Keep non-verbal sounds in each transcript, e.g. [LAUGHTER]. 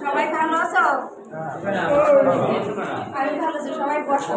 সবাই ভালো আছো? আমি ভালো আছি সবাই বসো।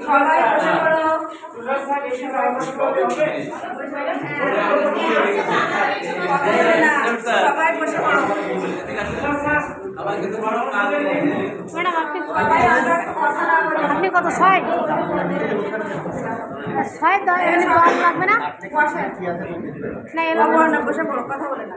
সবাই আপনি কত ছয়। ছয় দশ এমনি দশ লাগবে না। না, এলো বসে। না বসে পড়ো কথা বলে না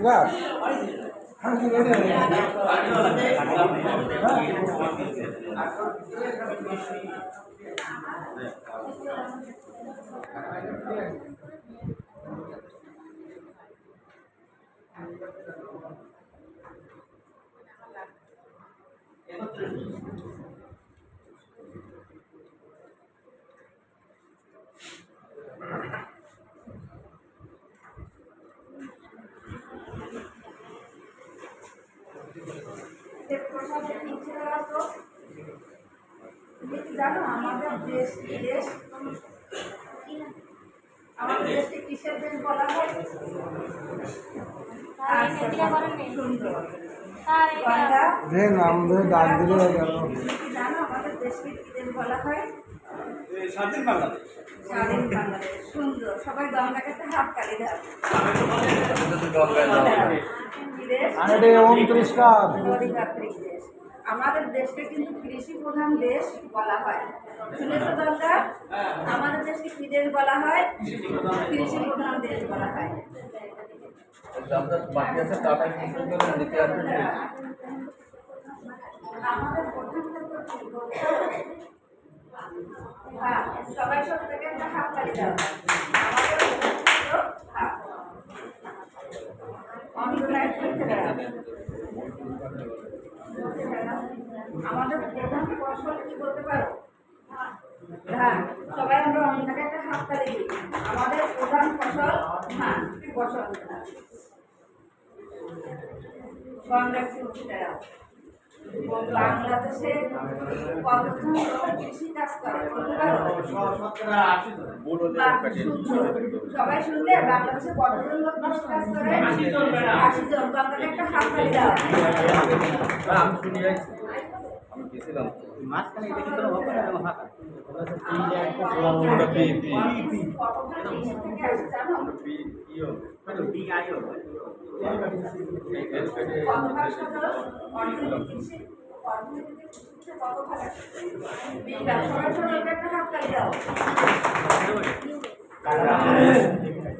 Gracias. তুমি কি জানো আমাদের দেশ কি দেশ আমাদের দেশকে কিসের দেশ বলা হয়? জানো আমাদের দেশকে কি দেশ বলা হয়? স্বাধীন বাংলাদেশ। স্বাধীন বাংলাদেশ। সুন্দর। সবাই গঙ্গাকে হাত কালি দাও। কি দেশ আমাদের দেশকে কিন্তু কৃষি প্রধান দেশ বলা হয়। শুনেছো দরকার আমাদের দেশকে কি দেশ বলা হয়? কৃষি প্রধান দেশ বলা হয়। সবাই সব থেকে হাত আমাদের প্রধান ফসল কি বলতে পারো? হ্যাঁ সবাই আমরা অন্য একটা হাত তালি দিই। আমাদের প্রধান ফসল ধান ফসল? দাও বাংলাদেশে কতজন কাজ করে? সবাই শুনলে বাংলাদেশে লোক কাজ করে? আশি জন, বাংলাদেশে একটা হাত তালি মাঝখানে এটা কিন্তু হবে না দাও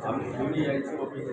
আমি ঘুরি আইছি অফিসে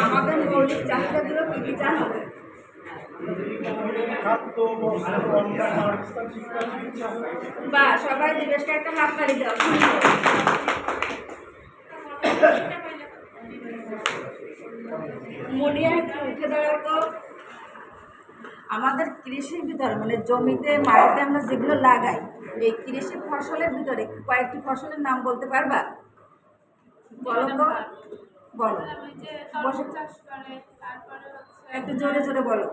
আমাদের মৌলিক চাহিদাগুলো কি কি জানো বা, সবাই দিবেশকে একটা হাত তালি দাও। মুনিয়া উঠে দাঁড়াও তো। আমাদের কৃষির ভিতরে মানে জমিতে, মাটিতে আমরা যেগুলো লাগাই, এই কৃষি ফসলের ভিতরে কয়েকটি ফসলের নাম বলতে পারবা? বলো তো। বলো। চাষ করে তারপরে একটু জোরে জোরে বলো।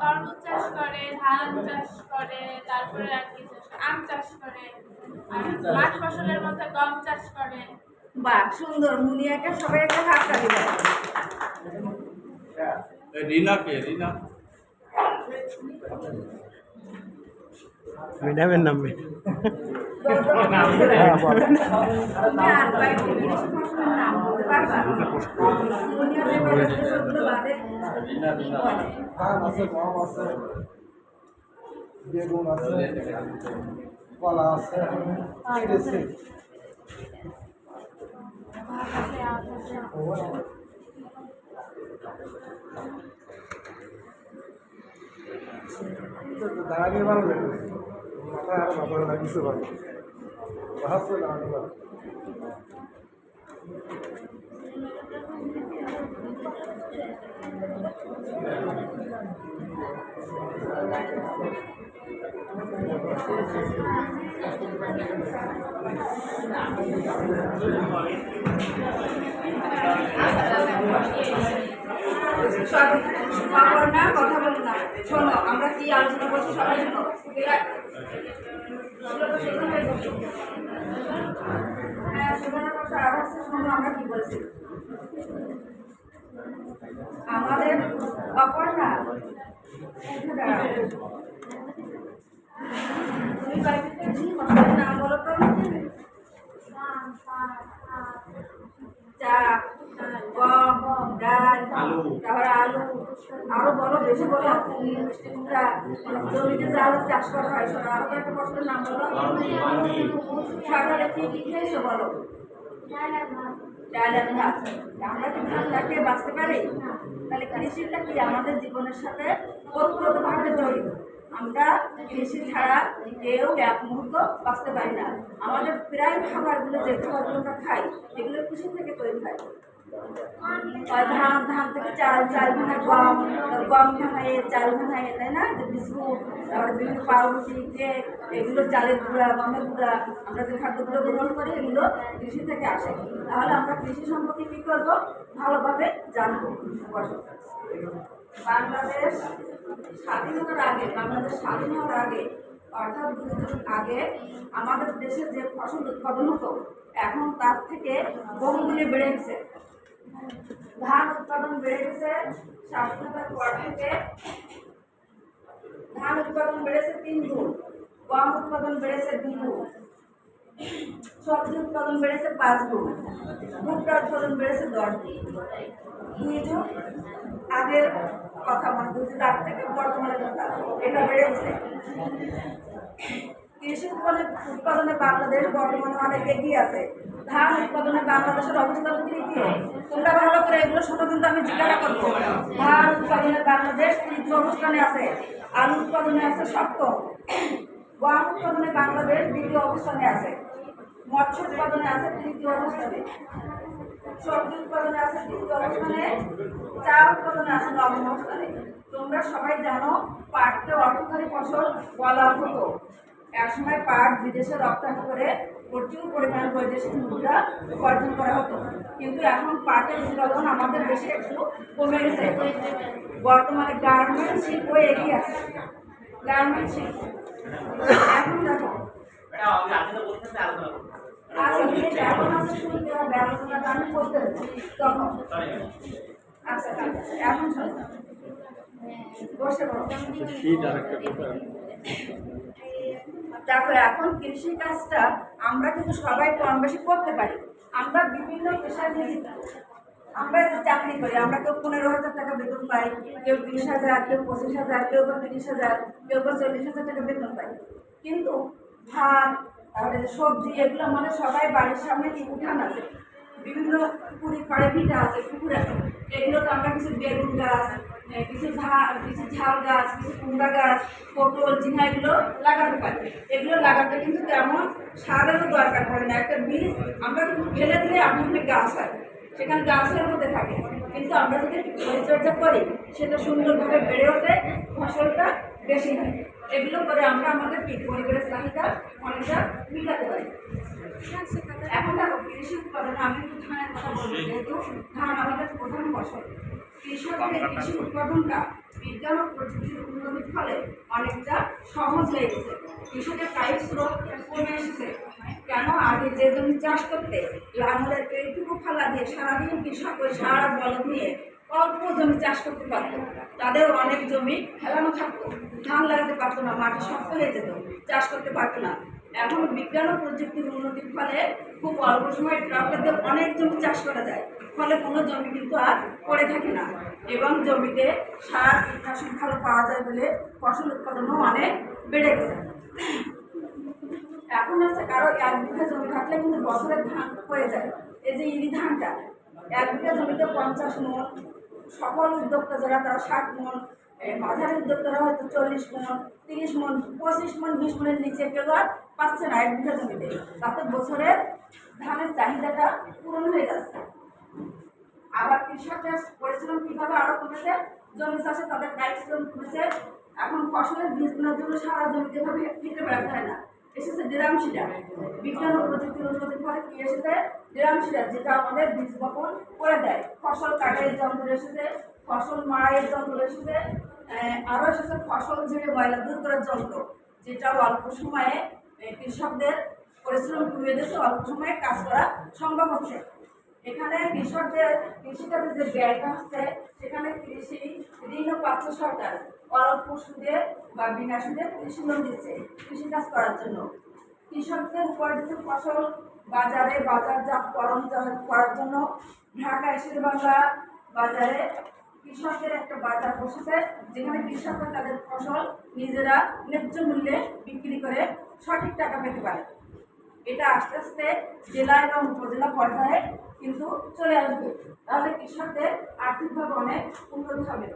তরমুজ চাষ করে ধান চাষ করে তারপরে আর কি আম চাষ করে আর মাঠ ফসলের মধ্যে গম চাষ করে বাহ সুন্দর, মুনিয়াকে সবাই একটা হাত তালি দাও। এই রিনা। কে রিনা ম্যাডামের নাম বলো তো, হ্যাঁ বলো তুমি আর কয়েকটি কৃষি ফসলের নাম বলতে পারবা মুনিয়া যে বলে সেগুলো বাদে রিনা রিনা ধান আছে গম আছে বেগুন আছে কলা আছে দাঁড়িয়ে ভালো লাগে। মাথায় আর দাঁড়িয়ে ভালো সব খবর না কথা বলো না শোনো আমরা কি আলোচনা করছি সবাই শোনো হয়ে। হ্যাঁ শোনো আমরা কি বলছি আমাদের অপর্ণা তুমি কয়েকটি নাম বলো তো চা গম ডাল তারপরে আলু। আরও বলো বেশি বলো। মিষ্টি জমিতে যা চাষ করা হয় শোনো আরও একটা ফসলের নাম বলো। সকালে কি কি খেয়েছো বলো? আমরা কি ধান খেয়ে বাঁচতে পারি? তাহলে কৃষিটা কি আমাদের জীবনের সাথে ওতপ্রোতভাবে জড়িত? আমরা কৃষি ছাড়া কেউ এক মুহূর্ত বাঁচতে পারি না। আমাদের প্রায় খাবারগুলো যে খাবারগুলো আমরা খাই, এগুলো কৃষি থেকে তৈরি হয়। ধান ধান থেকে চাল চাল ভাঙায় গম গম ভাঙায় চাল ভাঙায় তাই না? বিস্কুট, তারপরে বিভিন্ন পাউরুটি, কেক এগুলো চালের গুঁড়া, গমের গুঁড়া, আমরা যে খাদ্যগুলো গ্রহণ করি, এগুলো কৃষি থেকে আসে। তাহলে আমরা কৃষি সম্পর্কে কী করব? ভালোভাবে জানব। বাংলাদেশ স্বাধীনতার আগে, বাংলাদেশ স্বাধীন হওয়ার আগে, অর্থাৎ যুগ আগে আমাদের দেশে যে ফসল উৎপাদন হতো, এখন তার থেকে বহুগুণে বেড়ে গেছে। ধান উৎপাদন বেড়ে গেছে, স্বাধীনতার পর থেকে ধান উৎপাদন বেড়েছে তিন গুণ। গম উৎপাদন বেড়েছে দুই গুণ সবজি উৎপাদন বেড়েছে পাঁচ গুণ ভুট্টা উৎপাদন বেড়েছে দশ গুণ দুই যুগ আগের কথা মানে দুই যুগ আগ থেকে বর্তমানের কথা এটা বেড়ে গেছে কৃষি উৎপাদনে উৎপাদনে বাংলাদেশ বর্তমানে অনেক এগিয়ে আছে ধান উৎপাদনে বাংলাদেশের অবস্থান তৃতীয় তোমরা ভালো করে এগুলো শোনো কিন্তু আমি জিজ্ঞাসা করব ধান উৎপাদনে বাংলাদেশ তৃতীয় অবস্থানে আছে আলু উৎপাদনে আছে সপ্তম গম উৎপাদনে বাংলাদেশ দ্বিতীয় অবস্থানে আছে। মৎস্য উৎপাদনে আছে তৃতীয় অবস্থানে। সবজি উৎপাদনে আছে তৃতীয় অবস্থানে। চা উৎপাদনে আছে নবম অবস্থানে। তোমরা সবাই জানো, পাটকে অর্থকারী ফসল বলা হতো। একসময় পাট বিদেশে রপ্তানি করে প্রচুর পরিমাণ বৈদেশিক মুদ্রা উপার্জন করা হতো। কিন্তু এখন পাটের উৎপাদন আমাদের দেশে একটু কমে গেছে। বর্তমানে গার্মেন্ট শিল্প এগিয়ে আছে। গার্মেন্ট শিল্প এখন দেখো। আচ্ছা ঠিক আছে এখন আছে শুনতে হবে আলোচনাটা আমি করতে তখন। আচ্ছা এখন বসে পড়ো। কি দেখো এখন কৃষি কাজটা আমরা কিন্তু সবাই কম বেশি করতে পারি। আমরা বিভিন্ন পেশায় নিয়োজিত আমরা চাকরি করি, আমরা কেউ পনেরো হাজার টাকা বেতন পাই। কেউ বিশ হাজার, কেউ পঁচিশ হাজার, কেউ বা তিরিশ হাজার, কেউ বা চল্লিশ হাজার টাকা বেতন পাই। কিন্তু ভাত, তারপরে সবজি, এগুলো আমাদের সবাই বাড়ির সামনে উঠান আছে, বিভিন্ন পুকুরি পাড়ে ভিটা আছে, পুকুর আছে, এগুলো তো আমরা কিছু বেগুন গাছ কিছু কিছু ঝাল গাছ, কিছু কুমড়া গাছ, পটল, ঝিঙা, এগুলো লাগাতে পারি। এগুলো লাগাতে কিন্তু তেমন সারেরও দরকার পড়ে না। একটা বীজ আমরা কিন্তু ফেলে দিলে আপনি গাছ হয়। সেখানে গাছের মধ্যে থাকে। কিন্তু আমরা যদি পরিচর্যা করি, সেটা সুন্দরভাবে বেড়ে ওঠে, ফসলটা বেশি হয়। এগুলো করে আমরা আমাদের পরিবারের চাহিদা অনেকটা মিটাতে পারি। এখন দেখো, কৃষি উৎপাদন, আমি একটু ধানের কথা বলব। যেহেতু ধান আমাদের প্রধান ফসল কৃষকের কৃষি উৎপাদনটা বিজ্ঞান ও প্রযুক্তির উন্নতির ফলে অনেকটা সহজ হয়ে গেছে। কৃষকের কায়িক স্রোত কমে এসেছে। কেন আগে যে জমি চাষ করতে লাঙলের এইটুকু ফালা দিয়ে সারাদিন কৃষক ওই সারা, বলদ নিয়ে অল্প জমি চাষ করতে পারতো। তাদের অনেক জমি ফেলানো থাকতো। ধান লাগাতে পারতো না, মাটি শক্ত হয়ে যেত, চাষ করতে পারতো না। এখন বিজ্ঞান ও প্রযুক্তির উন্নতির ফলে খুব অল্প সময়ে ট্রাক্টর দিয়ে অনেক জমি চাষ করা যায়। ফলে কোনো জমি কিন্তু আর পড়ে থাকে না এবং জমিতে সার, কীটনাশক ভালো পাওয়া যায় বলে ফসল উৎপাদনও অনেক বেড়ে গেছে। এখন আছে কারও এক বিঘা জমি থাকলে কিন্তু বছরের ধান হয়ে যায়। এই যে ইরি ধানটা, এক বিঘা জমিতে পঞ্চাশ মন, সফল উদ্যোক্তা যারা তারা ষাট মন মাঝারি উদ্যোক্তারা হয়তো চল্লিশ মন, তিরিশ মন, পঁচিশ মন, বিশ মনের নিচে কেউ আর পাচ্ছে না, এক বিঘা জমিতে। তাতে বছরের ধানের চাহিদাটা পূরণ হয়ে যাচ্ছে। আবার কৃষকদের পরিশ্রম কীভাবে আরও কমেছে? জমি চাষে তাদের কায়িক শ্রম কমেছে। এখন ফসলের বীজ বোনার জন্য সারা জমিতে ভাবে ফিরে বেড়াতে হয় না? এসেছে ড্রাম বিজ্ঞান ও প্রযুক্তির উন্নতির ফলে কি এসেছে? ড্রাম যেটা আমাদের বীজ বপন করে দেয়। ফসল কাটার যন্ত্র এসেছে। ফসল মাড়াইয়ের যন্ত্র এসেছে। আরও এসেছে ফসল ঝেড়ে ময়লা দূর করার যন্ত্র যেটা অল্প সময়ে কৃষকদের পরিশ্রম কমিয়ে দিয়েছে, অল্প সময়ে কাজ করা সম্ভব হচ্ছে। এখানে কৃষকদের, কৃষিকাজের যে ব্যয়টা হচ্ছে, সেখানে কৃষি ঋণও পাচ্ছে সরকার। অল্প সুদে বা বিনা সুদে কৃষি লোন দিচ্ছে কৃষিকাজ করার জন্য। কৃষকদের উপার্জিত ফসল বাজারে বাজারজাতকরণ করার জন্য ঢাকা এসের বাংলা বাজারে কৃষকদের একটা বাজার বসেছে, যেখানে কৃষকরা তাদের ফসল নিজেরা ন্যায্য মূল্যে বিক্রি করে সঠিক টাকা পেতে পারে। এটা আস্তে আস্তে জেলা এবং উপজেলা পর্যায়ে কিন্তু চলে আসবে। তাহলে কৃষকদের আর্থিকভাবে অনেক উন্নতি হবে।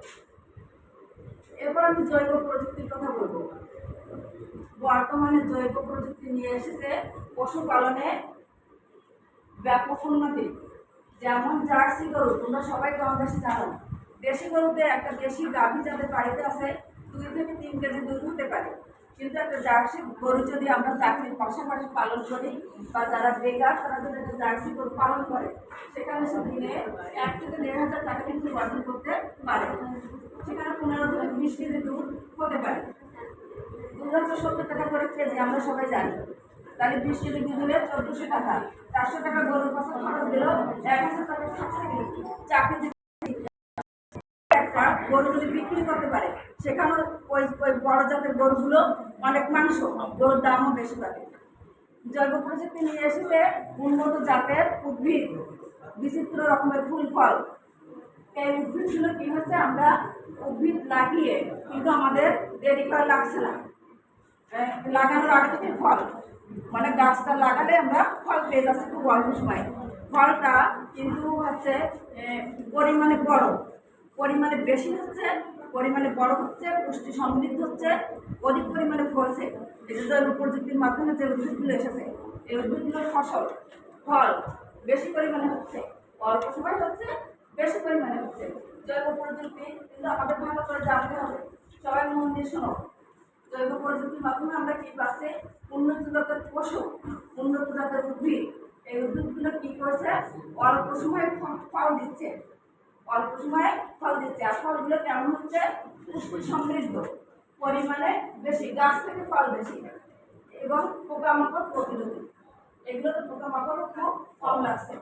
এরপর আমি জৈব প্রযুক্তির কথা বলব। বর্তমানে জৈব প্রযুক্তি নিয়ে এসেছে পশুপালনে ব্যাপক উন্নতি। যেমন জার্সি গরু, তোমরা সবাই কম বেশি জানো। দেশি গরুতে একটা দেশি গাভী যাদের বাড়িতে আছে, দুই থেকে তিন কেজি দুধ হতে পারে। কিন্তু একটা জার্সি গরু যদি আমরা চাকরির পাশাপাশি পালন করি, বা যারা বেকার, তারা যদি একটা জার্সি গরু পালন করে, সেখানে সে দিনে এক থেকে দেড় হাজার টাকা কিন্তু উপার্জন করতে পারে। সেখানে পনেরো থেকে বিশ কেজি দুধ হতে পারে। দুধ হাজার সত্তর টাকা করে কেজি, আমরা সবাই জানি। তাহলে বিশ কেজি দুধ হলে চোদ্দোশো টাকা। চারশো টাকা গরুর পাশে খরচ দিল এক হাজার টাকা চাকরি গরু যদি বিক্রি করতে পারে, সেখানেও ওই ওই বড় জাতের গরুগুলো অনেক মাংস, গরুর দামও বেশি পাবে জৈব প্রযুক্তি নিয়ে এসেছে উন্নত জাতের উদ্ভিদ, বিচিত্র রকমের ফুল, ফল। এই উদ্ভিদগুলো কি হচ্ছে, আমরা উদ্ভিদ লাগিয়ে কিন্তু আমাদের দেরি করা লাগছে না। লাগানোর আগে থেকে ফল। মানে গাছটা লাগালে আমরা ফল পেয়ে যাচ্ছি খুব অল্প সময়। ফলটা কিন্তু হচ্ছে পরিমাণে বড়। পরিমাণে বেশি হচ্ছে, পরিমাণে বড় হচ্ছে, পুষ্টি সমৃদ্ধ হচ্ছে, অধিক পরিমাণে ফলছে। এই জৈব প্রযুক্তির মাধ্যমে যে উদ্ভিদগুলো এসেছে, এই উদ্ভিদগুলোর ফসল, ফল বেশি পরিমাণে হচ্ছে, অল্প সময় হচ্ছে, বেশি পরিমাণে হচ্ছে। জৈব প্রযুক্তি কিন্তু আমাদের ভালো করে জানতে হবে। সবাই মন দিয়ে শোনো। জৈব প্রযুক্তির মাধ্যমে আমরা কি পাচ্ছি? উন্নত জাতের পশু, উন্নত জাতের উদ্ভিদ। এই উদ্ভিদগুলো কি করছে? অল্প সময় ফল দিচ্ছে। অল্প সময়ে ফল দিচ্ছে। আর ফলগুলো কেমন হচ্ছে? পুষ্টি সমৃদ্ধ পরিমাণে বেশি, গাছ থেকে ফল বেশি। এবং পোকামাকড় প্রতিরোধী। এগুলোতে পোকামাকড়ও খুব কম লাগছে।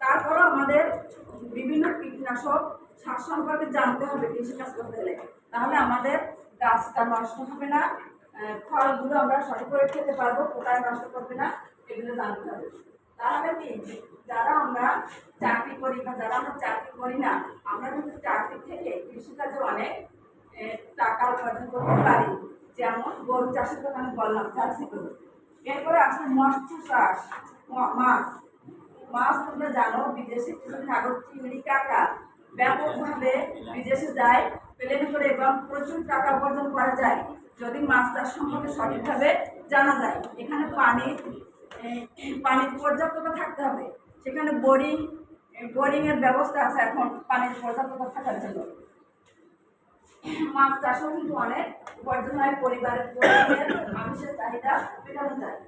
তারপরও আমাদের বিভিন্ন কীটনাশক সার সম্পর্কে জানতে হবে কৃষিকাজ করতে হলে। তাহলে আমাদের গাছটা নষ্ট হবে না। ফলগুলো আমরা সঠিকভাবে খেতে পারব কোথায় নষ্ট করবে না, এগুলো জানতে হবে। তাহলে কি? যারা আমরা চাকরি করি বা যারা আমরা চাকরি করি না, আমরা কিন্তু চাকরি থেকে কৃষিকাজে অনেক টাকা উপার্জন করতে পারি। যেমন গরু চাষের কথা আমি বললাম চাষি গরু। এরপরে আসলে মৎস্য চাষ মাছ। মাছ তোমরা জানো, বিদেশে কিছুদিন আগে চিংড়ি, কাঁকড়া ব্যাপকভাবে বিদেশে যায়। প্লেনে করে এবং প্রচুর টাকা উপার্জন করা যায়। যদি মাছ চাষ সম্পর্কে সঠিকভাবে জানা যায়, এখানে পানি পানির পর্যাপ্ততা থাকতে হবে। সেখানে বোরিং বোরিংয়ের ব্যবস্থা আছে এখন পানির পর্যাপ্ততা থাকার জন্য। মাছ চাষও কিন্তু অনেক। উপার্জন হয় পরিবারের মানুষের চাহিদা মেটানো যায়।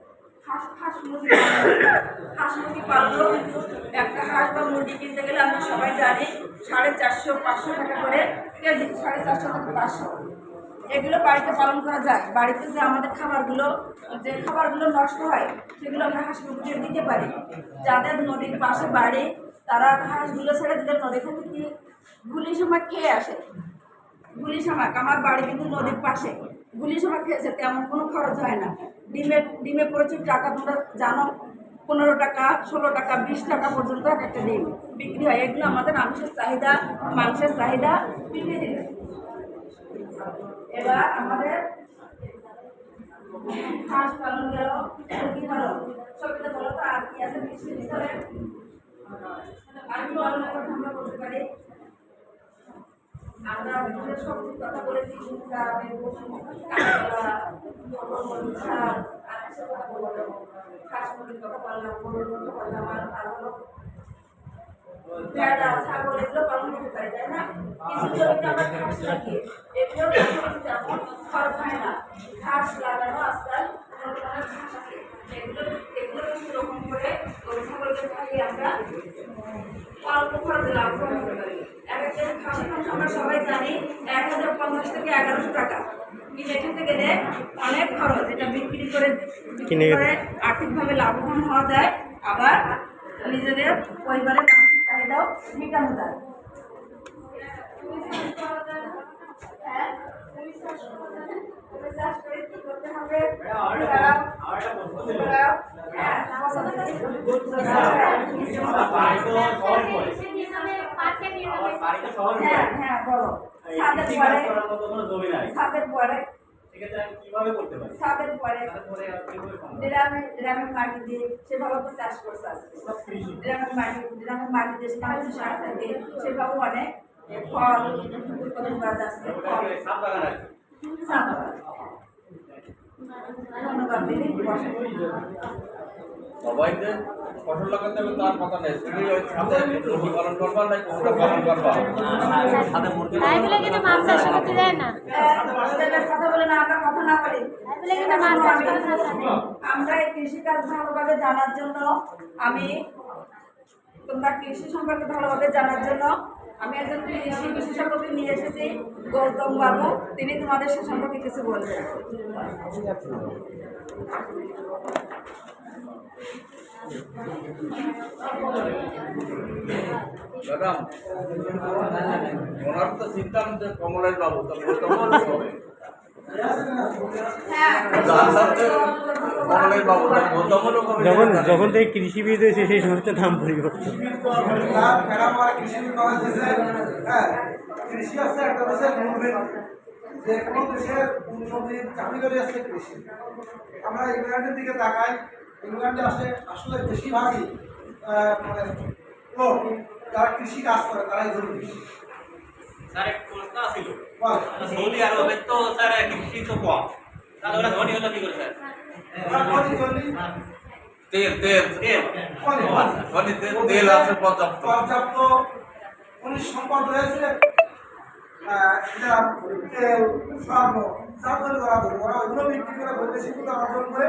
হাঁস হাঁস মুরগি। হাঁস মুরগি পালনও কিন্তু একটা হাঁস বা মুরগি কিনতে গেলে আমরা সবাই জানি সাড়ে চারশো, পাঁচশো টাকা করে কেজি, সাড়ে চারশো টাকা পাঁচশো। এগুলো বাড়িতে পালন করা যায়। বাড়িতে যে আমাদের খাবারগুলো, যে খাবারগুলো নষ্ট হয়, সেগুলো আমরা হাঁস মুরগিকে দিতে পারি। যাদের নদীর পাশে বাড়ি, তারা হাঁসগুলো ছেড়ে দিলে নদী থেকে কি গুলি সময় খেয়ে আসে? গুলি শামাক আমার বাড়ি কিন্তু নদীর পাশে। গুলি শামাক খেয়েছে, তেমন কোনো খরচ হয় না। ডিমের ডিমে প্রচুর টাকা, তোমরা জানো, পনেরো টাকা, ষোলো টাকা, বিশ টাকা পর্যন্ত এক একটা ডিম বিক্রি হয়। এগুলো আমাদের মাংসের চাহিদা মাংসের চাহিদা দিবে এবার আমাদের হাঁস পালন গেল মুরগি পালন সবটা বলো তো আর কি আছে কৃষির ভিতরে আর কথা আমরা বলতে পারি। আমরা বিভিন্ন সবজির কথা বলেছি কিসের কথা বললাম। হাঁস মুরগির কথা বললাম, গরুর ভেড়া ছাগল এগুলো পালন করতে পারি তাই না? কিছু জমিতে আমরা ঘাস লাগিয়ে এগুলো খরচ হয় না ঘাস লাগানো আজকাল বর্তমানে ঘাস আছে। এগুলো এগুলো কিছু রকম করে গরু ছাগলকে খাইয়ে আমরা অল্প খরচে পারি। এক একটা মাংস আমরা সবাই জানি এক হাজার পঞ্চাশ থেকে এগারোশো টাকা। কিনে খেতে গেলে অনেক খরচ এটা বিক্রি করে বিক্রি করে আর্থিকভাবে লাভবান হওয়া যায় আবার নিজেদের পরিবারের চাহিদাও মেটানো যায় হ্যাঁ, তুমি চাষ করো না? তুমি চাষ করে কি করতে হবে? দাঁড়াও, দাঁড়াও। বলো ছাদের পরে ছাদের পরে ছাদের পরে ড্রামে মাটি দিয়ে সেভাবে তো চাষ করছে আজকে। ড্রামের মাটি ড্রামের মাটি দিয়ে সেটা হচ্ছে সার থাকে সেভাবে অনেক ফল উৎপাদন করা যাচ্ছে। ধন্যবাদ সবাইকে ফসল লাগাতে হবে তার কথা নেই। তুমি ওই ছাদে মুরগি পালন করবা না কুকুর পালন করবা। তাই বলে কিন্তু মাছ চাষ করতে দেয় না। কথা বলে না আমরা কথা না বলি। আমরা এই কৃষিকাজ ভালোভাবে জানার জন্য আমি তোমরা কৃষি সম্পর্কে ভালোভাবে জানার জন্য আমি একজন কৃষি বিশেষজ্ঞকে নিয়ে এসেছি গৌতম বাবু। তিনি তোমাদের সে সম্পর্কে কিছু বলবেন। ম্যাডাম ওনার তো চিন্তা যে কমলের বাবু তো হবে হ্যাঁ যখন যখন থেকে কৃষিবিদ হয়েছে সেই সমস্ত দাম পরিবর্তন কৃষি বিভাগ দিয়েছে হ্যাঁ কৃষি আছে একটা দেশের যে কোনো দেশের উন্নতির কৃষি আমরা ইংল্যান্ডের দিকে তাকাই ইংল্যান্ডে আসে আসলে বেশিরভাগই মানে লোক যারা কৃষি কাজ করে তারাই ধরবে স্যার এক প্রশ্ন ছিল সৌদি আরবে তো স্যার কৃষি তো কম তাহলে ওরা ধনী হলো কি করে স্যার? ওরা কোটি ধরলি তেল তেল। তেল। মানে তেল তেল আছে পর্যাপ্ত। পর্যাপ্ত খনিজ সম্পদ রয়েছে। আহ, এটা তেল স্বর্ণ যার ধরে ধরা ধরে ওরা ওইগুলো বিক্রি করে বৈদেশিক মুদ্রা অর্জন করে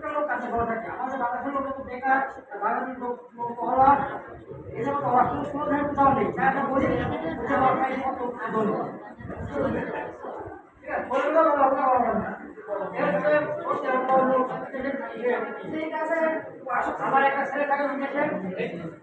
প্রত্যেকটা লোক কাছে ভালো থাকে আমাদের বাংলাদেশের লোক তো বেকার বাঙালির লোক হওয়া এই জন্য তো কোনো ধরনের কোথাও নেই। যা একটা বলি আমরা একটা ছেলে থাকে বিদেশে [LAUGHS]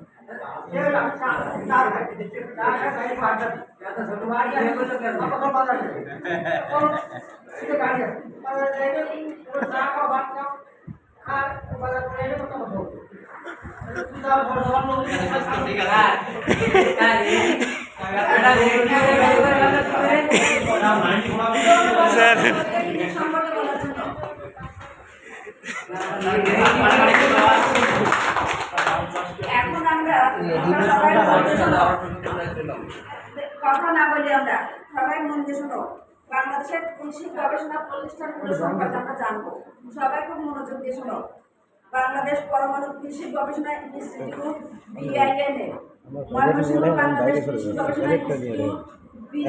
স্যার। সম্পর্কে বলার জন্য। এখন আমরা। কথা না বলি আমরা। সবাই মন দিয়ে শোনো। বাংলাদেশের কৃষি গবেষণা প্রতিষ্ঠানগুলো সম্পর্কে আমরা জানব। সবাই খুব মনোযোগ দিয়ে শোনো। বাংলাদেশ পরমাণু কৃষি গবেষণা ইনস্টিটিউট বিআইএনএ ময়মনসিংহ বাংলাদেশ কৃষি গবেষণা ইনস্টিটিউট বি-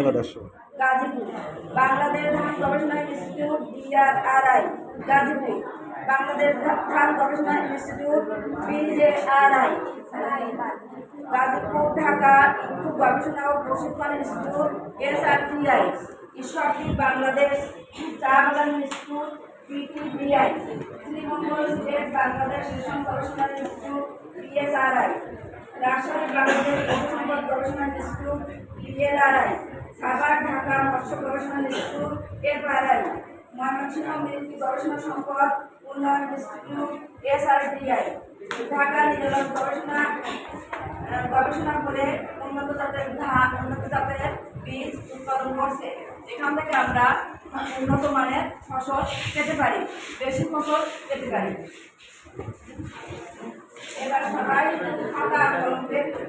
গাজীপুর। বাংলাদেশ ধান গবেষণা ইনস্টিটিউট ডিআরআরআই গাজীপুর। বাংলাদেশ ধান গবেষণা ইনস্টিটিউট বিজেআরআই গাজীপুর ঢাকা। গবেষণা ও প্রশিক্ষণ ইনস্টিটিউট এসআরটিআই ঈশ্বরদী বাংলাদেশ চা বাগান institute PTBI, Sreemangal state Bangladesh রেশম গবেষণা ইনস্টিটিউট, পিএসআরআই, রাজশাহী বাংলাদেশ সম্পদ গবেষণা ইনস্টিটিউট, পিএলআরআই, সাভার ঢাকা মৎস্য গবেষণা ইনস্টিটিউট, এফআরআই, ময়মনসিংহ মিলিটারি গবেষণা সম্পদ উন্নয়ন ইনস্টিটিউট এসআরডিআই ঢাকা নিরাপদ গবেষণা গবেষণা করে উন্নত জাতের ধান উন্নত জাতের বীজ উৎপাদন করছে। এখান থেকে আমরা উন্নত মানের ফসল পেতে পারি বেশি ফসল পেতে পারি। এবার সবাই কলম দেখুন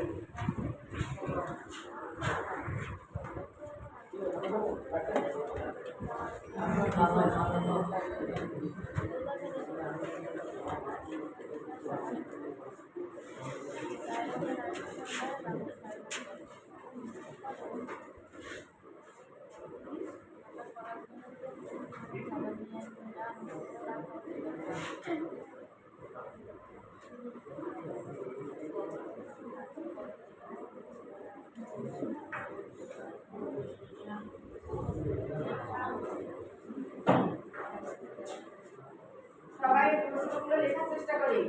সবাই প্রশ্নগুলো লেখার চেষ্টা করি।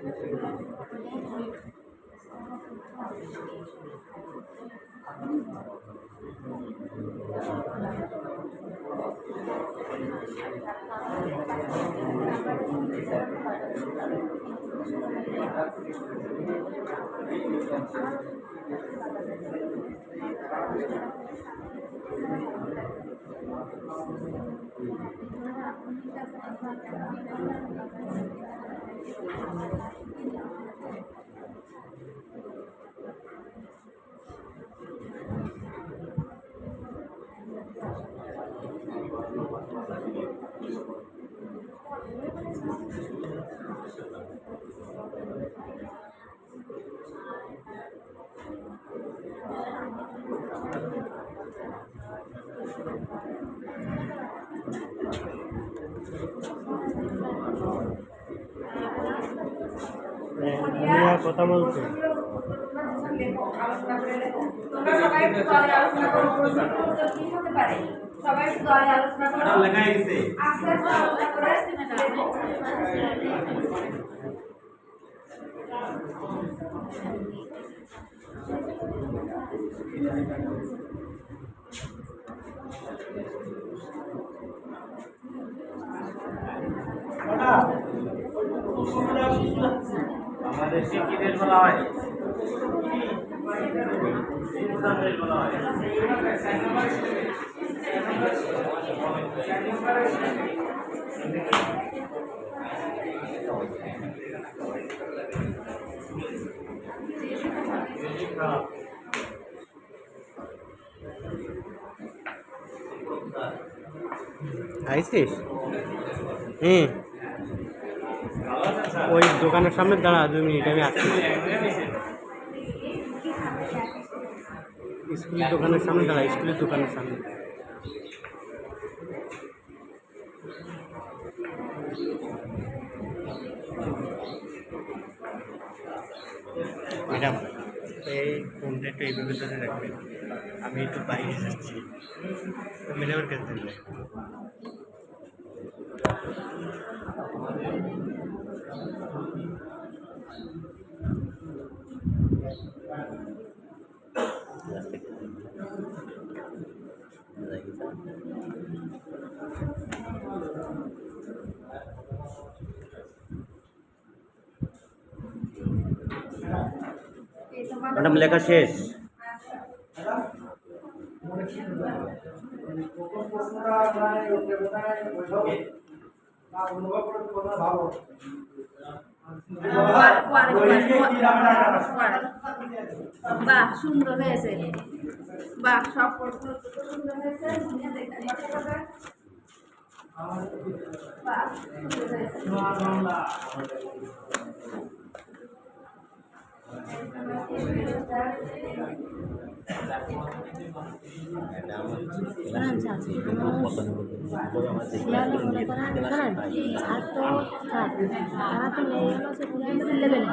আমি আর Yeah, you. কথা বলছি তোমরা সবাই একটু দলে আলোচনা করো কি হতে পারে সবাই একটু দলে আলোচনা করো লেখা গেছে আস্তে আস্তে আলোচনা করে। বাংলাদেশকে কি দেশ বলা হয় হিন্দুস্তান দেশ বলা হয় আইসিস হুম ওই দোকানের সামনে, দাঁড়া, দুই মিনিট, আমি আসছি। স্কুলের দোকানের সামনে, দাঁড়া, স্কুলের দোকানের সামনে। ম্যাডাম, এই ফোনটা একটু এইভাবে ধরে রাখবেন। আমি একটু বাইরে যাচ্ছি। ম্যাডামের কাছে ম্যাডাম লেখা শেষ প্রথম প্রশ্নটা বাহ সুন্দর হয়েছে। বাহ সব সুন্দর হয়েছে। বাহ মনে তারা তো নেই হলো প্রাইমারি লেভেলে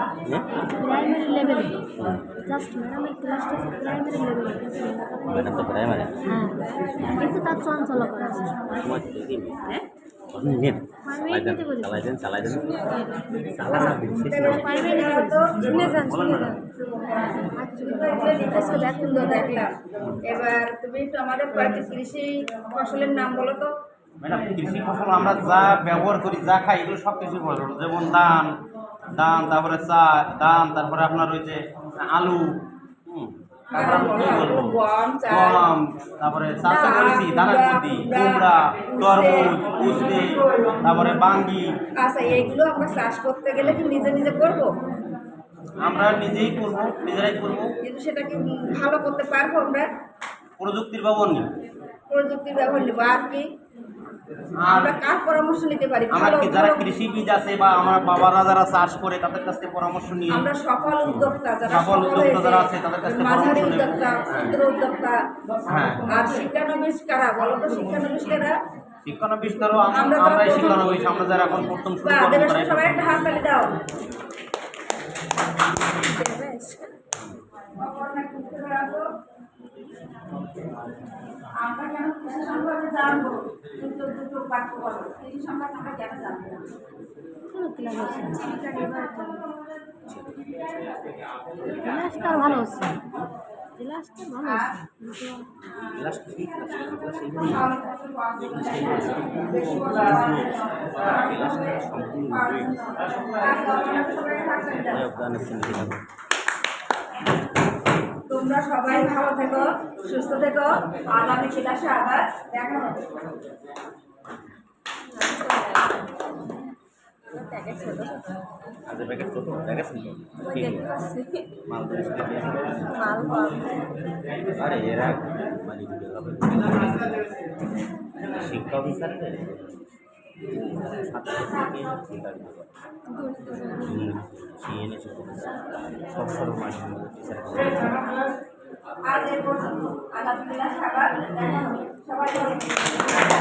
প্রাইমারি লেভেলে জাস্ট ম্যাডামের ক্লাসটা প্রাইমারি লেভেলে হ্যাঁ কিন্তু তার চঞ্চলতা আছে শুনে যান শুনে যান। এবার তুমি একটু আমাদের কয়েকটি কৃষি ফসলের নাম বলো তো। ম্যাডাম কৃষি ফসল আমরা যা ব্যবহার করি যা খাই এগুলো সব কিছু ফসল যেমন ধান ধান তারপরে চা ধান তারপরে আপনার ওই যে আলু হুম, তারপরে আমি কি বলব গম, তারপরে চাষা করেছি ধানের মধ্যে কুমড়া তরমুজ তারপরে বাঙ্গি। আচ্ছা এইগুলো আমরা চাষ করতে গেলে কি নিজে নিজে করব? আমরা নিজেই করব নিজেরাই করব। কিন্তু সেটা কি ভালো করতে পারব আমরা? প্রযুক্তির ব্যবহার নেই প্রযুক্তির ব্যবহার নেব। আর কি? আমরা কার পরামর্শ নিতে পারি? আমরা কি যারা কৃষিবিদ আছে বা আমার বাবারা যারা চাষ করে তাদের কাছ থেকে পরামর্শ নিয়ে আমরা সফল উদ্যোক্তা যারা সফল উদ্যোক্তা যারা আছে তাদের কাছ থেকে মাঝারি উদ্যোক্তা ক্ষুদ্র উদ্যোক্তা হ্যাঁ। আর শিক্ষানবিশ কারা? বলো তো শিক্ষানবিশ কারা শিক্ষানবিশ ধরো আমরা যারা আমরাই শিক্ষানবিশ আমরা যারা এখন প্রথম শুরু সবাই একটা হাত তালি দাও। আমরা কেন কৃষি সম্পর্কে জানব? দুটো দুটো বাক্য বলো। কৃষি সম্পর্কে আমরা কেন জানব? ক্লাসটা ভালো হচ্ছে। ক্লাসটা ভালো হচ্ছে। কিন্তু তোমরা সবাই ভালো থেকো সুস্থ থেকো। আগামী ক্লাসে আবার দেখা হবে। আজ প্যাকেট ছোট প্যাকেট মাল মাল পাওয়া আরে এরা মানে শিক্ষা অফিসার সিএনএ সব সব মাধ্যমে অফিসার আজ এ পর্যন্ত দেখা হবে সবাই থেকো।